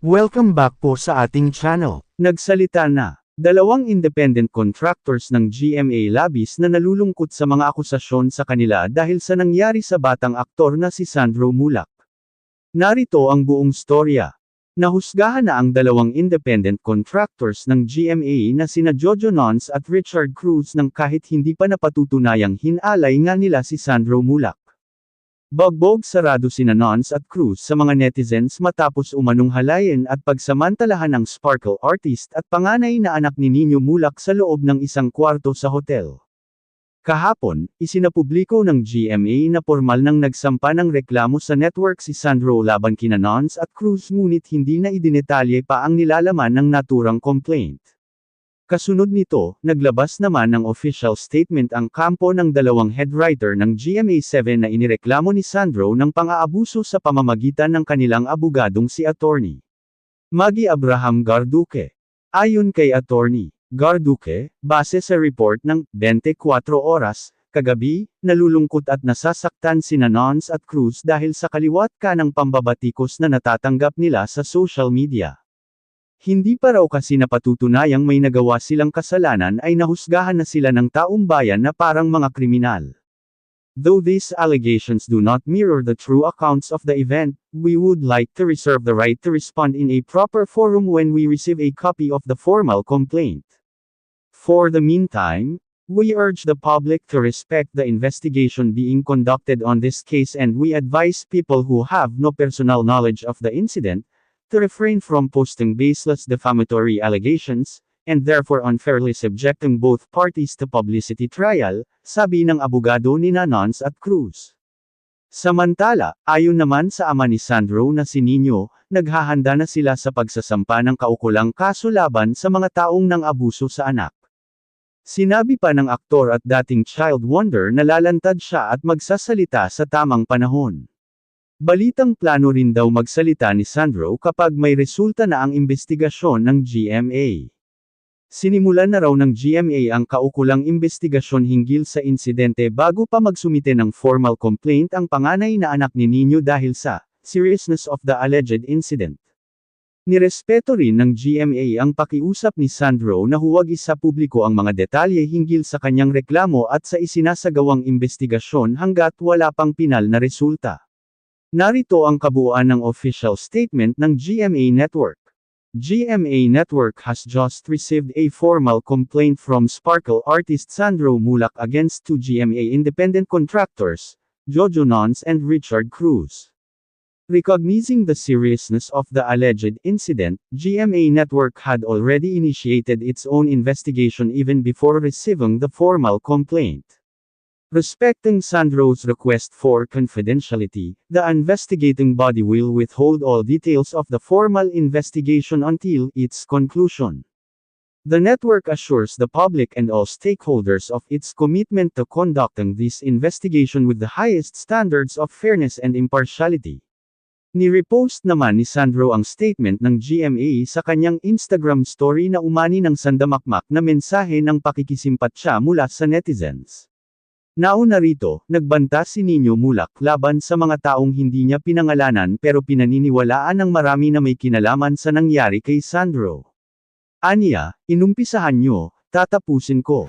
Welcome back po sa ating channel. Nagsalita na. Dalawang independent contractors ng GMA Labis na nalulungkot sa mga akusasyon sa kanila dahil sa nangyari sa batang aktor na si Sandro Mulak. Narito ang buong storya. Nahusgahan na ang dalawang independent contractors ng GMA na sina Jojo Nons at Richard Cruz nang kahit hindi pa napatutunayang hinalay nga nila si Sandro Mulak. Bagbog sarado sina Nons at Cruz sa mga netizens matapos umanong halayin at pagsamantalahan ng Sparkle artist at panganay na anak ni Nino Mulak sa loob ng isang kwarto sa hotel. Kahapon, isinapubliko ng GMA na formal nang nagsampa ng reklamo sa network si Sandro laban kina Nons at Cruz ngunit hindi na idinetalye pa ang nilalaman ng naturang complaint. Kasunod nito, naglabas naman ng official statement ang kampo ng dalawang head writer ng GMA7 na inireklamo ni Sandro ng pang-aabuso sa pamamagitan ng kanilang abogadong si Attorney Maggie Abraham Garduque. Ayon kay Attorney Garduque, base sa report ng 24 oras, kagabi, nalulungkot at nasasaktan sina Nons at Cruz dahil sa kaliwat ka ng pambabatikos na natatanggap nila sa social media. Hindi pa raw kasi napatutunayang may nagawa silang kasalanan ay nahusgahan na sila ng taong bayan na parang mga kriminal. Though these allegations do not mirror the true accounts of the event, we would like to reserve the right to respond in a proper forum when we receive a copy of the formal complaint. For the meantime, we urge the public to respect the investigation being conducted on this case and we advise people who have no personal knowledge of the incident, to refrain from posting baseless defamatory allegations, and therefore unfairly subjecting both parties to publicity trial, sabi ng abogado ni Nanons at Cruz. Samantala, ayon naman sa ama ni Sandro na si Nino, naghahanda na sila sa pagsasampa ng kaukulang kaso laban sa mga taong nang abuso sa anak. Sinabi pa ng aktor at dating child wonder na lalantad siya at magsasalita sa tamang panahon. Balitang plano rin daw magsalita ni Sandro kapag may resulta na ang investigasyon ng GMA. Sinimulan na raw ng GMA ang kaukulang investigasyon hinggil sa insidente bago pa magsumite ng formal complaint ang panganay na anak ni Nino dahil sa seriousness of the alleged incident. Nirespeto rin ng GMA ang pakiusap ni Sandro na huwag isa publiko ang mga detalye hinggil sa kanyang reklamo at sa isinasagawang investigasyon hanggat wala pang pinal na resulta. Narito ang kabuuan ng official statement ng GMA Network. GMA Network has just received a formal complaint from Sparkle artist Sandro Mulak against two GMA independent contractors, Jojo Nons and Richard Cruz. Recognizing the seriousness of the alleged incident, GMA Network had already initiated its own investigation even before receiving the formal complaint. Respecting Sandro's request for confidentiality, the investigating body will withhold all details of the formal investigation until its conclusion. The network assures the public and all stakeholders of its commitment to conducting this investigation with the highest standards of fairness and impartiality. Ni-repost naman ni Sandro ang statement ng GMA sa kanyang Instagram story na umani ng sandamakmak na mensahe ng pakikisimpatya mula sa netizens. Nauna rito, nagbanta si Nino Mulak laban sa mga taong hindi niya pinangalanan pero pinaniniwalaan ng marami na may kinalaman sa nangyari kay Sandro. Aniya, inumpisahan nyo, tatapusin ko.